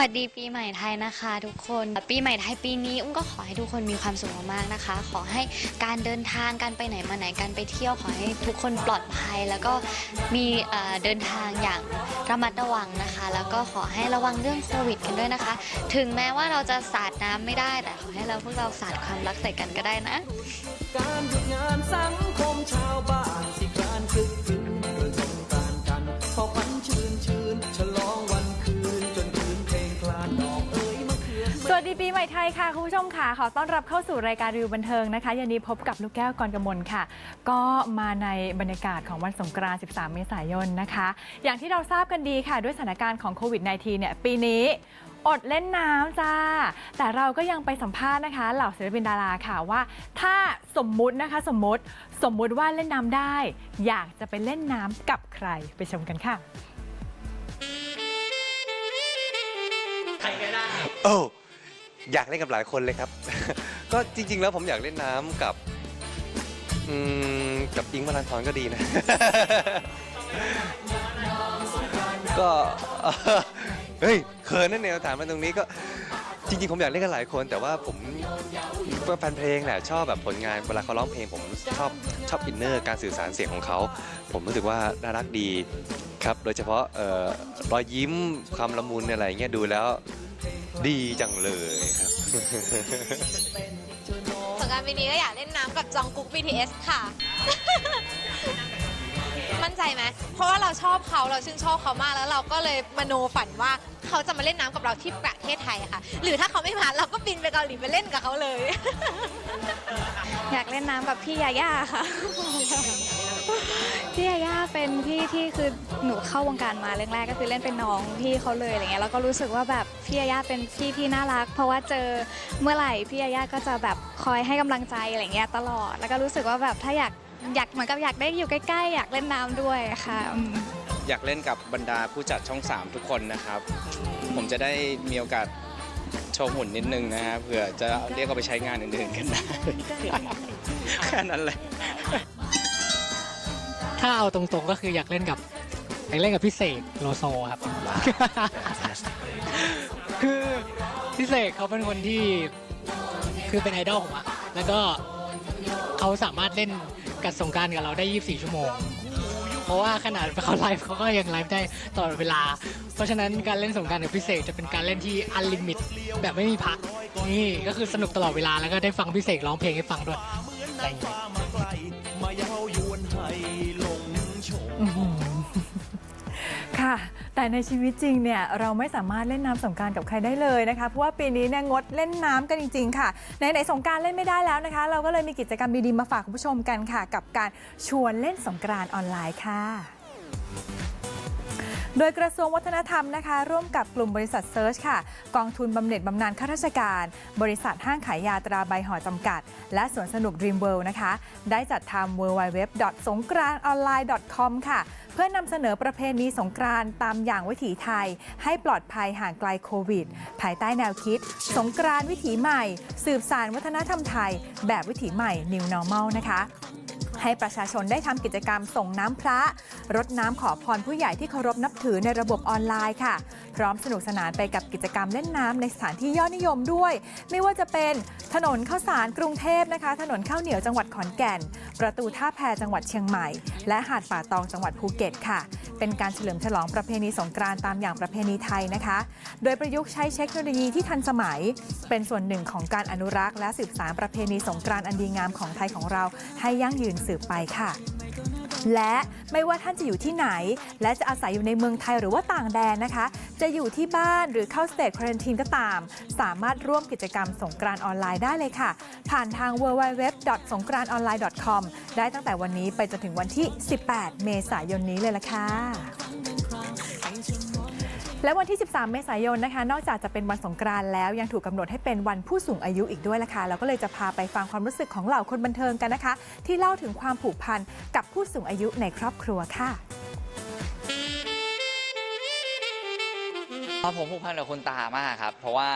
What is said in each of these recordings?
สวัสดีปีใหม่ไทยนะคะทุกคน ปีใหม่ไทยปีนี้อุ้มก็ขอให้ทุกคนมีความสุขมากๆนะคะ ขอให้การเดินทางการไปไหนมาไหนการไปเที่ยวขอให้ทุกคนปลอดภัย แล้วก็มีเดินทางอย่างระมัดระวังนะคะ แล้วก็ขอให้ระวังเรื่องโควิดกันด้วยนะคะ ถึงแม้ว่าเราจะสาดน้ำไม่ได้ แต่ขอให้เราพวกเราสาดความรักใส่กันก็ได้นะ การหยุดงานสังคมชาวบ้าน ดีปีใหม่ไทยค่ะ คุณผู้ชมค่ะ ขอต้อนรับเข้าสู่รายการรีวิวบันเทิงนะคะยันนี้พบกับลูกแก้วกรกมลค่ะ ก็มาในบรรยากาศของวันสงกรานต์ 13 เมษายนนะคะ อย่างที่เราทราบกันดีค่ะ ด้วยสถานการณ์ของโควิด -19 เนี่ยปีนี้อดเล่นน้ำจ้า แต่เราก็ยังไปสัมภาษณ์นะคะ เหล่าศิลปินดาราค่ะว่า ถ้าสมมุตินะคะสมมุติสมมุติว่าเล่นน้ำได้ อยากจะไปเล่นน้ำกับใครไปชมกันค่ะโอ้ อยากเล่นกับหลายคนเลยครับ ก็จริง ๆ แล้วผมอยากเล่นน้ำกับอืมกับอิงค์วรันทรก็ดีนะ ก็เฮ้ยเขินนั่นเนี่ยถามมาตรงนี้ก็จริง ๆ ผมอยากเล่นกับหลายคน แต่ว่าผมก็แฟนเพลงแหละชอบแบบผลงานเวลาเขาร้องเพลงผมชอบชอบอินเนอร์การสื่อสารเสียงของเขา ผมรู้สึกว่าน่ารักดีครับ โดยเฉพาะเอ่อรอยยิ้มความละมุนอะไรเงี้ยดูแล้ว ดีจังเลยครับ สงกรารปีนี้ก็อยากเล่นน้ำกับจองกุ๊ก BTS ค่ะ มั่นใจไหม เพราะว่าเราชอบเขาเราชื่นชอบเขามากแล้วเราก็เลยมโนฝันว่าเขาจะมาเล่นน้ำกับเราที่ประเทศไทยค่ะ หรือถ้าเขาไม่มาเราก็บินไปเกาหลีไปเล่นกับเขาเลย อยากเล่นน้ำกับพี่ยาย่าค่ะ พี่ยาย่าเป็นพี่ที่คือหนูเข้าวงการมาแรกๆก็คือเล่นเป็นน้องพี่เขาเลยอะไรเงี้ยแล้วก็รู้สึกว่าแบบพี่ยาย่าเป็นพี่ที่น่ารัก เพราะว่าเจอเมื่อไหร่พี่ยาย่าก็จะแบบคอยให้กำลังใจอะไรเงี้ยตลอด แล้วก็รู้สึกว่าแบบถ้าอยากอยากเหมือนกับอยากได้อยู่ใกล้ๆ อยากเล่นน้ำด้วยค่ะอืม อยากเล่นกับบรรดาผู้จัดช่อง 3 ทุกคนนะครับ ผมจะได้มีโอกาสโชว์หุ่นนิดนึงนะฮะเผื่อจะเรียกเอาไปใช้งานอื่นๆกันได้ แค่นั้นเลย ถ้าเอาตรงๆก็คืออยากเล่นกับอยากเล่นกับพี่เสกโลโซครับ คือพี่เสกเขาเป็นคนที่คือเป็นไอดอลผมอะแล้วก็เขาสามารถเล่นกับสงกรารกับเราได้ 24 ชั่วโมง เพราะว่าขนาดเขาไลฟ์เขาก็ยังไลฟ์ได้ตลอดเวลา เพราะฉะนั้นการเล่นสงกรารกับพี่เสกจะเป็นการเล่นที่อันลิมิตแบบไม่มีพัก นี่ก็คือสนุกตลอดเวลาแล้วก็ได้ฟังพี่เสกร้องเพลงให้ฟังด้วยอะไรอย่างเงี้ย ค่ะ แต่ในชีวิตจริงเนี่ยเราไม่สามารถเล่นน้ำสงกรารกับใครได้เลยนะคะ เพราะว่าปีนี้เนี่ยงดเล่นน้ำกันจริง ๆ ค่ะในไหนๆสงกรารเล่นไม่ได้แล้วนะคะ เราก็เลยมีกิจกรรมดีๆมาฝากคุณผู้ชมกันค่ะ กับการชวนเล่นสงกรานต์ออนไลน์ค่ะ โดยกระทรวงวัฒนธรรมนะคะ ร่วมกับกลุ่มบริษัทเซิร์ชค่ะ กองทุนบำเหน็จบำนาญข้าราชการ บริษัทห้างขายยาตราใบห่อจำกัด และสวนสนุก Dream World นะคะ ได้จัดทำ w w w สงกรานออนไลน์ .com ค่ะ เพื่อนำเสนอประเพณีสงกรานต์ตามอย่างวิถีไทย ให้ปลอดภัยห่างไกลโควิด ภายใต้แนวคิด สงกรานต์วิถีใหม่ สืบสานวัฒนธรรมไทย แบบวิถีใหม่ New Normal นะคะ ให้ประชาชนได้ทำกิจกรรมส่งน้ำพระ รดน้ำขอพรผู้ใหญ่ที่เคารพนับถือในระบบออนไลน์ค่ะ พร้อมสนุกสนานไปกับกิจกรรมเล่นน้ำในสถานที่ยอดนิยมด้วย ไม่ว่าจะเป็นถนนข้าวสารกรุงเทพนะคะ ถนนข้าวเหนียวจังหวัดขอนแก่น ประตูท่าแพจังหวัดเชียงใหม่ และหาดป่าตองจังหวัดภูเก็ตค่ะ เป็นการเฉลิมฉลองประเพณีสงกรานต์ตามอย่างประเพณีไทยนะคะ โดยประยุกต์ใช้เทคโนโลยีที่ทันสมัย เป็นส่วนหนึ่งของการอนุรักษ์ และสืบสานประเพณีสงกรานต์อันดีงามของไทยของเราให้ยั่งยืนสืบไปค่ะ และไม่ว่าท่านจะอยู่ที่ไหน และจะอาศัยอยู่ในเมืองไทยหรือว่าต่างแดนนะคะ จะอยู่ที่บ้านหรือเข้าสเตจควอนตินก็ตาม สามารถร่วมกิจกรรมสงกรานต์ออนไลน์ได้เลยค่ะ ผ่านทาง w w w s o n g k r a n o n l i n e c o m ได้ตั้งแต่วันนี้ไปจนถึงวันที่ 18 เมษายนนี้เลยละค่ะ และวันที่ 13 เมษายนนะคะ นอกจากจะเป็นวันสงกรานต์แล้วยังถูกกำหนดให้เป็นวันผู้สูงอายุอีกด้วยละค่ะเราก็เลยจะพาไปฟังความรู้สึกของเหล่าคนบันเทิงกันนะคะ ที่เล่าถึงความผูกพันกับผู้สูงอายุในครอบครัวค่ะผมผูกพันกับคุณตามากครับ เพราะว่า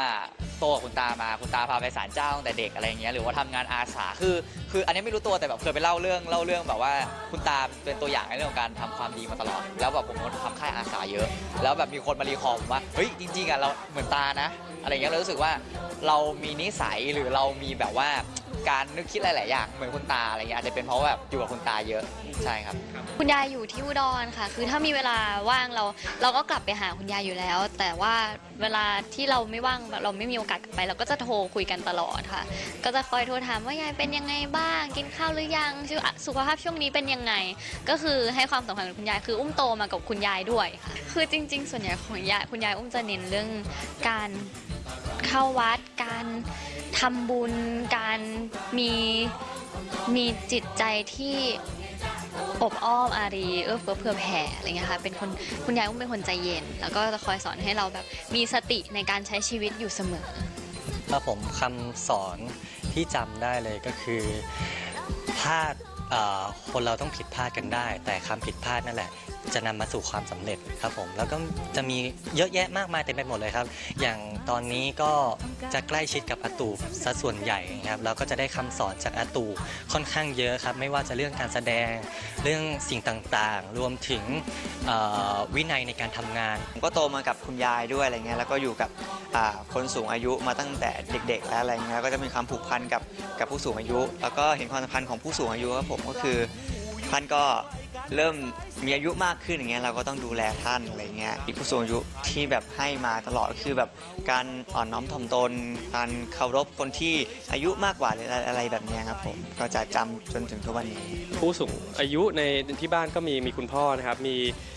โตกับคุณตามาคุณตาพาไปศาลเจ้าตั้งแต่เด็กอะไรอย่างเงี้ยหรือว่าทำงานอาสาคือคืออันนี้ไม่รู้ตัวแต่แบบเคยไปเล่าเรื่องเล่าเรื่องแบบว่าคุณตาเป็นตัวอย่างในเรื่องของการทำความดีมาตลอด แล้วแบบผมก็ทำค่ายอาสาเยอะ แล้วแบบมีคนมารีคอร์ผมว่าเฮ้ยจริงๆอะเราเหมือนตานะ อะไรเงี้ยเรารู้สึกว่าเรามีนิสัยหรือเรามีแบบว่า การนึกคิดหลาย ๆ อย่างเหมือนคุณตาอะไรเงี้ยอาจจะเป็นเพราะว่าแบบอยู่กับคุณตาเยอะใช่ครับ คุณยายอยู่ที่อุดรค่ะ คือถ้ามีเวลาว่างเราเราก็กลับไปหาคุณยายอยู่แล้ว แต่ว่าเวลาที่เราไม่ว่างเราไม่มีโอกาสกลับไป เราก็จะโทรคุยกันตลอดค่ะ ก็จะคอยโทรถามว่ายายเป็นยังไงบ้าง กินข้าวหรือยังชื่อสุขภาพช่วงนี้เป็นยังไง ก็คือให้ความสำคัญกับคุณยายคืออุ้มโตมากับคุณยายด้วยค่ะคือจริง ๆ ส่วนใหญ่ของยายคุณยายอุ้มจะเน้นเรื่องการเข้าวัดการ ทำบุญการมีมีจิตใจที่อบอ้อมอารีเอื้อเฟื้อเผื่อแผ่อะไรเงี้ยค่ะเป็นคนคุณยายอุ้มเป็นคนใจเย็น แล้วก็จะคอยสอนให้เราแบบมีสติในการใช้ชีวิตอยู่เสมอครับผมคำสอนที่จำได้เลยก็คือพลาดคนเราต้องผิดพลาดกันได้ แต่คำผิดพลาดนั่นแหละ จะนำมาสู่ความสำเร็จครับผมแล้วก็จะมีเยอะแยะมากมายเต็มไปหมดเลยครับ อย่างตอนนี้ก็จะใกล้ชิดกับอาตูซะส่วนใหญ่ครับแล้วก็จะได้คำสอนจากอาตูค่อนข้างเยอะครับ ไม่ว่าจะเรื่องการแสดงเรื่องสิ่งต่างๆ รวมถึงเอ่อวินัยในการทำงาน ผมก็โตมากับคุณยายด้วยอะไรเงี้ยแล้วก็อยู่กับอ่าคนสูงอายุมาตั้งแต่เด็ก ๆ แล้วอะไรเงี้ยก็จะมีความผูกพันกับกับผู้สูงอายุ แล้วก็เห็นความสำคัญของผู้สูงอายุครับผมก็คือท่านก็ เริ่มมีอายุมากขึ้นอย่างเงี้ยเราก็ต้องดูแลท่านอะไรเงี้ยอีกผู้สูงอายุที่แบบให้มาตลอดคือแบบการอ่อนน้อมถ่อมตน การเคารพคนที่อายุมากกว่าหรืออะไรแบบเนี้ยครับผมก็จะจำจนถึงทุกวันนี้ ผู้สูงอายุในที่บ้านก็มีมีคุณพ่อนะครับ มี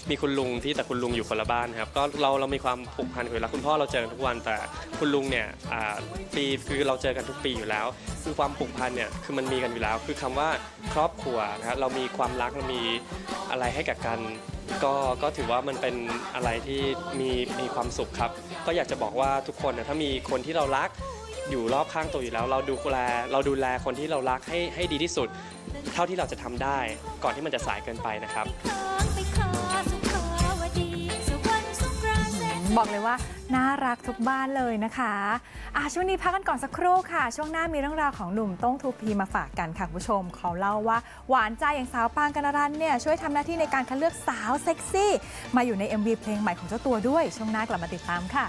มีคุณลุงที่แต่คุณลุงอยู่คนละบ้านครับก็เราเรามีความผูกพันอยู่แล้วคุณพ่อเราเจอกันทุกวันแต่คุณลุงเนี่ยอ่าปีคือเราเจอกันทุกปีอยู่แล้ว คือความผูกพันเนี่ยคือมันมีกันอยู่แล้ว คือคำว่าครอบครัวนะครับเรามีความรักเรามีอะไรให้กับกัน ก็ก็ถือว่ามันเป็นอะไรที่มีมีความสุขครับ ก็อยากจะบอกว่าทุกคนนะถ้ามีคนที่เรารักอยู่รอบข้างตัวอยู่แล้ว เราดูแลเราดูแลคนที่เรารักให้ให้ดีที่สุด เท่าที่เราจะทำได้ ก่อนที่มันจะสายเกินไปนะครับ บอกเลยว่าน่ารักทุกบ้านเลยนะคะอะช่วงนี้พักกันก่อนสักครู่ค่ะ ช่วงหน้ามีเรื่องราวของหนุ่มต้งทูพีมาฝากกันค่ะคุณผู้ชมเขาเล่าว่าหวานใจอย่างสาวปางกันรันเนี่ยช่วยทำหน้าที่ในการคัดเลือกสาวเซ็กซี่ มาอยู่ใน MV เพลงใหม่ของเจ้าตัวด้วย ช่วงหน้ากลับมาติดตามค่ะ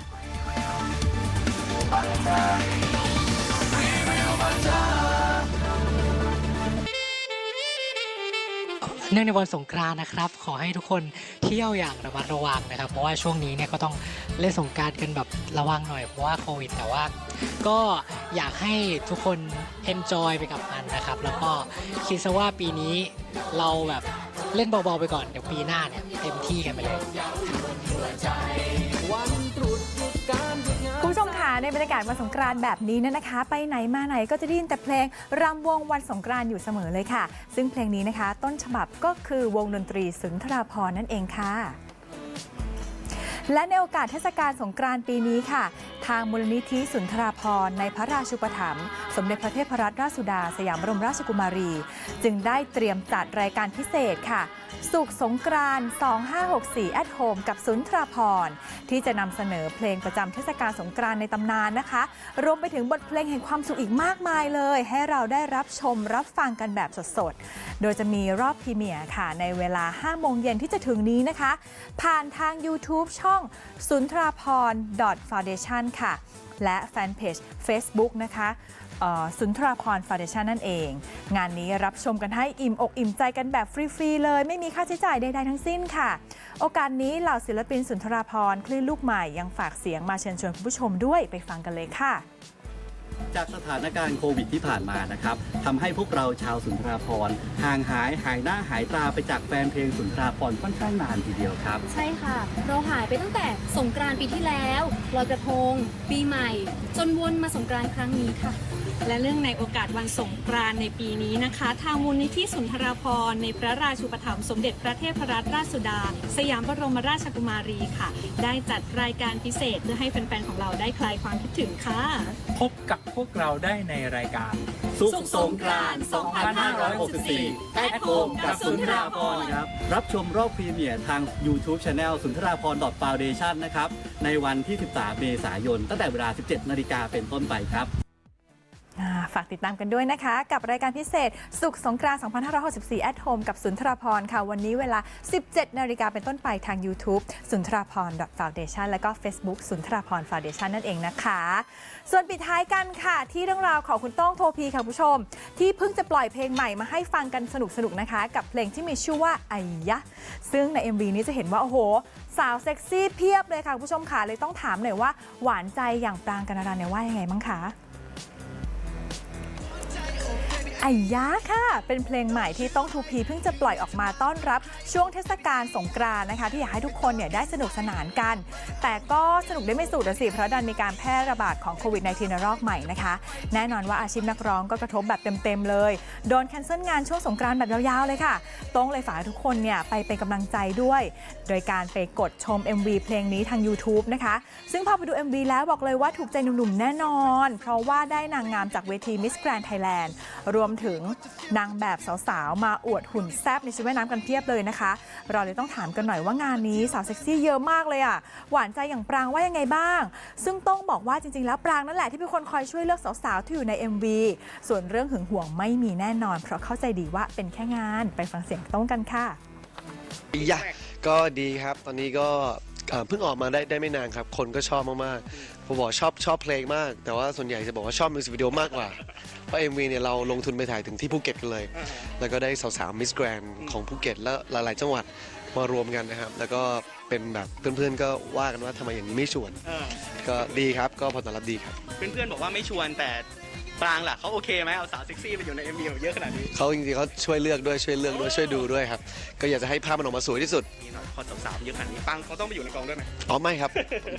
เนื่องในวันสงกรานต์นะครับ ขอให้ทุกคนเที่ยวอย่างระมัดระวังนะครับ เพราะว่าช่วงนี้เนี่ยก็ต้องเล่นสงกรารกันแบบระวังหน่อยเพราะว่าโควิด แต่ว่า ก็อยากให้ทุกคนเอนจอยไปกับมันนะครับ แล้วก็คิดซะว่าปีนี้เราแบบเล่นเบาๆไปก่อนเดี๋ยวปีหน้าเนี่ยเต็มที่กันไปเลย บรรยากาศวันสงกรานต์แบบนี้เนี่ยนะคะ ไปไหนมาไหนก็จะได้ยินแต่เพลงรำวงวันสงกรานต์อยู่เสมอเลยค่ะ ซึ่งเพลงนี้นะคะ ต้นฉบับก็คือวงดนตรีสุนทราพรณ์นั่นเองค่ะและในโอกาสเทศกาลสงกรานต์ปีนี้ค่ะ ทางมูลนิธิสุนทราพรณ์ในพระราชูปถัมภ์ สมเด็จพระเทพรัตนราชสุดา สยามบรมราชกุมารี จึงได้เตรียมจัดรายการพิเศษค่ะ สุขสงกรานต์2564 at home กับสุนทราพรที่จะนำเสนอเพลงประจำเทศกาลสงกรานต์ในตำนานนะคะ รวมไปถึงบทเพลงแห่งความสุขอีกมากมายเลย ให้เราได้รับชมรับฟังกันแบบสดๆ โดยจะมีรอบพรีเมียร์ค่ะในเวลา 5 โมงเย็นที่จะถึงนี้นะคะ ผ่านทาง YouTube ช่องสุนทราพร .foundation ค่ะ และแฟนเพจ Facebook นะคะ สุนทราพรฟาวเดชันนั่นเอง งานนี้รับชมกันให้อิ่มอกอิ่มใจกันแบบฟรี ๆ เลย ไม่มีค่าใช้จ่ายใดๆทั้งสิ้นค่ะ โอกาสนี้เหล่าศิลปินสุนทราพรคลื่นลูกใหม่ยังฝากเสียงมาเชิญชวนคุณผู้ชมด้วยไปฟังกันเลยค่ะ จากสถานการณ์โควิดที่ผ่านมานะครับทำให้พวกเราชาวสุนทราพรณ์ห่างหายหายหน้าหายตาไปจากแฟนเพลงสุนทราพรณ์ค่อนข้างนานทีเดียวครับ ใช่ค่ะ เราหายไปตั้งแต่สงกรานต์ปีที่แล้วลอยกระทง ปีใหม่ จนวนมาสงกรานต์ครั้งนี้ค่ะ และเรื่องในโอกาสวันสงกรานต์ในปีนี้นะคะ ทางมูลนิธิสุนทราภรณ์ในพระราชูปถัมภ์สมเด็จพระเทพรัตนราชสุดา สยามบรมราชกุมารีค่ะ ได้จัดรายการพิเศษเพื่อให้แฟนๆของเราได้คลายความคิดถึงค่ะ พบกับพวกเราได้ในรายการ สุขสงกรานต์2564 At Home กับสุนทราพรครับ รับชมรอบพรีเมียร์ทาง YouTube Channel สุนทราพร Foundation นะครับ ในวันที่ 13 เมษายน ตั้งแต่เวลา 17 นาฬิกาเป็นต้นไปครับอ่า ฝากติดตามกันด้วยนะคะ กับรายการพิเศษ สุขสงกรานต์2564 at home กับสุนทรพรค่ะ วันนี้เวลา 17 นาฬิกาเป็นต้นไปทาง YouTube สุนทรพร foundation แล้วก็ Facebook สุนทรพร foundation นั่นเองนะคะ ส่วนปิดท้ายกันค่ะ ที่เรื่องราวของคุณโต้งโทพีค่ะผู้ชม ที่เพิ่งจะปล่อยเพลงใหม่มาให้ฟังกันสนุกๆนะคะ กับเพลงที่มีชื่อว่าไอยะ ซึ่งใน MV นี้จะเห็นว่า โอ้โห สาวเซ็กซี่เพียบเลยค่ะคุณผู้ชมค่ะเลยต้องถามหน่อยว่าหวานใจอย่างปรางกันารันเนี่ยว่ายังไงบ้างคะ ไอ้ยาค่ะ เป็นเพลงใหม่ที่ต้องทูพีเพิ่งจะปล่อยออกมาต้อนรับช่วงเทศกาลสงกรานต์นะคะ ที่อยากให้ทุกคนเนี่ยได้สนุกสนานกัน แต่ก็สนุกได้ไม่สุดสิ เพราะดันมีการแพร่ระบาดของโควิด -19 ระลอกใหม่นะคะ แน่นอนว่าอาชีพนักร้องก็กระทบแบบเต็ม ๆ เลย โดนแคนเซิลงานช่วงสงกรานต์แบบยาว ๆ เลยค่ะ ต้องเลยฝากทุกคนเนี่ยไปเป็นกำลังใจด้วย โดยการไปกดชม MV เพลงนี้ทาง YouTube นะคะ ซึ่งพอไปดู MV แล้วบอกเลยว่าถูกใจหนุ่มๆแน่นอน เพราะว่าได้นางงามจากเวที Miss Grand Thailand รวมถึงนางแบบสาวๆ มาอวดหุ่นแซบในชุดว่ายน้ำกันเพียบเลยนะคะ เราเลยต้องถามกันหน่อยว่างานนี้สาวเซ็กซี่เยอะมากเลยอะ หวานใจอย่างปรางว่ายังไงบ้าง ซึ่งต้องบอกว่าจริงๆ แล้วปรางนั่นแหละที่เป็นคนคอยช่วยเลือกสาวๆ ที่อยู่ใน MV ส่วนเรื่องหึงหวงไม่มีแน่นอน เพราะเข้าใจดีว่าเป็นแค่งานไปฟังเสียงต้องกันค่ะ อยะก็ดีครับ ตอนนี้ก็ อ่อเพิ่งออกมาได้ได้ไม่นานครับ คนก็ชอบมากๆผมบอกชอบชอบเพลงมาก แต่ว่าส่วนใหญ่จะบอกว่าชอบมิวสิกวิดีโอมากกว่า เพราะ MV เนี่ยเราลงทุนไปถ่ายถึงที่ภูเก็ตกันเลย แล้วก็ได้สาวๆมิสแกรนของภูเก็ตและหลายๆจังหวัดมารวมกันนะครับ แล้วก็เป็นแบบเพื่อนๆก็ว่ากันว่าทำไมอย่างนี้ไม่ชวนก็ดีครับก็ผลตอบรับดีครับ เพื่อนๆบอกว่าไม่ชวนแต่ ปรางล่ะเขาโอเคไหมเอาสาวเซ็กซี่ไปอยู่ใน MV เยอะขนาดนี้เขาจริงๆเขาช่วยเลือกด้วยช่วยเลือกด้วยช่วยดูด้วยครับ ก็อยากจะให้ภาพมันออกมาสวยที่สุด มีหน่อยพอสาวๆเยอะขนาดนี้ปรางเขาต้องไปอยู่ในกองด้วยไหม อ๋อไม่ครับ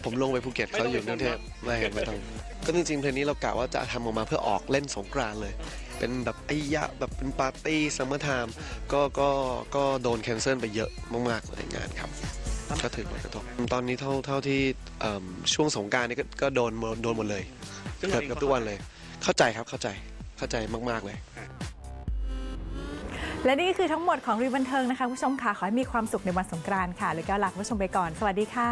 ผมลงไปภูเก็ตไม่เขาต้องอยู่กรุงเทพไปชมไม่ครับไม่ต้องก็จริงๆเพลงนี้เรากะว่าจะทำออกมาเพื่อออกเล่นสงกรานต์เลย เป็นแบบไอ้ยะแบบเป็นปาร์ตี้ซัมเมอร์ไทม์ก็ก็ก็โดนแคนเซิลไปเยอะมากๆเลยงานครับ ก็ถือผลกระทบตอนนี้เท่าเท่าที่เอิ่มช่วงสงกรารนี่ก็ก็โดนโดนหมดเลย ซึ่งเกืเราอบเองเกือบทุกวันเลย เข้าใจครับเข้าใจเข้าใจมาก ๆ เลย และนี่คือทั้งหมดของรีบันเทิงนะคะคุณผู้ชมค่ะขอให้มีความสุขในวันสงกรานต์ค่ะ แล้วก็ลาคุณผู้ชมไปก่อน สวัสดีค่ะ